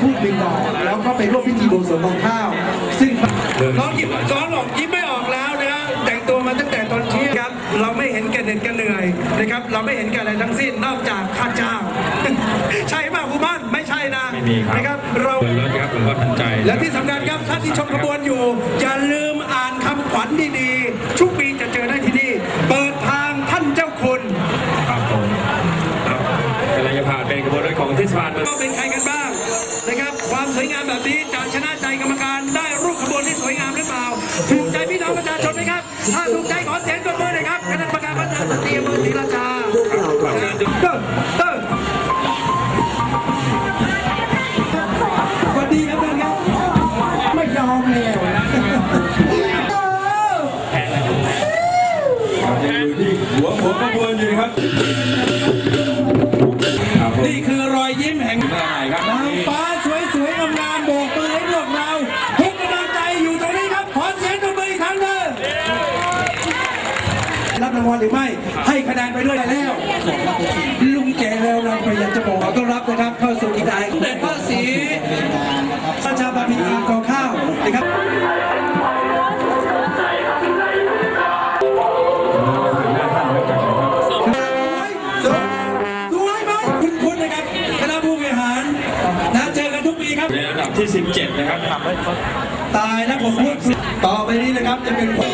ทุ่มหนึ่งดอกแล้วก็ไปร่วมพิธีบวงสรวงกองข้าว ซึ่งน้องยิ้มน้องบอกยิ้มไม่ออกแล้วนะฮะแต่งตัวมาตั้งแต่ตอนเที่ยงครับ เราไม่เห็นแก่เหน็ดแก่เหนื่อยนะครับ เราไม่เห็นแก่อะไรทั้งสิ้นนอกจากค่าจ้างใช่ป่ะครูบ้านไม่ใช่นะไม่มีครับนะครับ เราเปิดรถครับหลวงพ่อทันใจและที่สำคัญครับท่านที่ชมขบวนอยู่อย่าลืมอ่านคำขวัญดี เป็นขบวนรถของเทศบาลเมืองเป็นใครกันบ้างนะครับ ความสวยงามแบบนี้จะชนะใจกรรมการได้รูปขบวนที่สวยงามหรือเปล่าถูกใจพี่น้องประชาชนไหมครับ ถ้าถูกใจขอเสียงตบมือหน่อยครับคณะกรรมการพัฒนาสตรีเมืองศรีราชาเติ้งเติ้งสวัสดีครับท่านครับ ไม่ยอมแล้วยังอยู่ที่หัวหัวขบวนอยู่นะครับางวัลหรือไม่ ให้คะแนนไปด้วยแล้ว ลุงแก่แล้วเราพยายามจะบอกขอต้อนรับนะครับเข้าสู่อีกได้เด็ดพระศรีประชาบาพีอากองข้าวนะครับสวยสวยไหมคุณคุณนะครับคณะผู้บริหารนะเจอกันทุกปีครับในอันดับที่ 17 นะครับ ตายนะผมพูดต่อไปนี้นะครับจะเป็นผม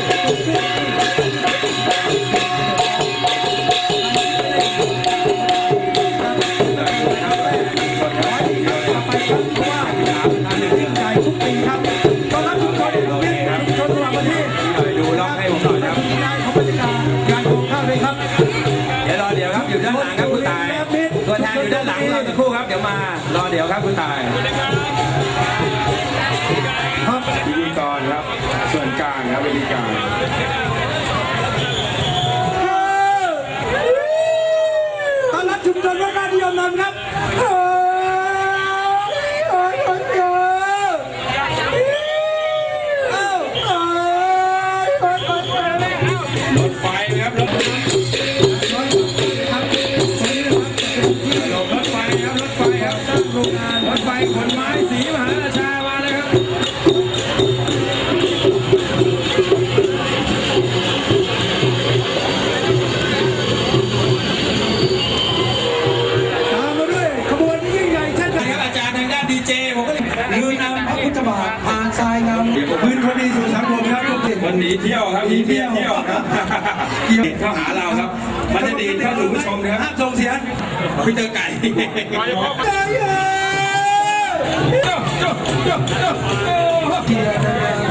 ทุกปีครับตอนรับทุกคนในประเทศชุมชนสว่างประทีปดูรอบให้ผมหน่อยครับได้ของบรรยากาศงานของข้าวเลยครับเดี๋ยวรอเดี๋ยวครับอยู่ด้านหลังครับคุณตายตัวแทนอยู่ด้านหลังเราสักครู่ครับ เดี๋ยวมารอเดี๋ยวครับคุณตาย ชนวัดราชนิยมนำครับเฮ้ยอ้าเฮ้ยเฮ้ยเฮ้ยเฮ้ยรถไฟครับรถครับตรงนี้นะครับรถไฟครับรถไฟครับสร้างโรงงานรถไฟขนไม้สีมหาราชามา เที่ยวครับมีเที่ยวเที่ยวครับดีดเข้าหาเราครับมันจะดีดเข้าสู่ผู้ชมนะครับห้ามส่งเสียงพี่เจอไก่ใจเย็นโจ้โจ้โจ้โจ้โอ้เกียรตินะครับ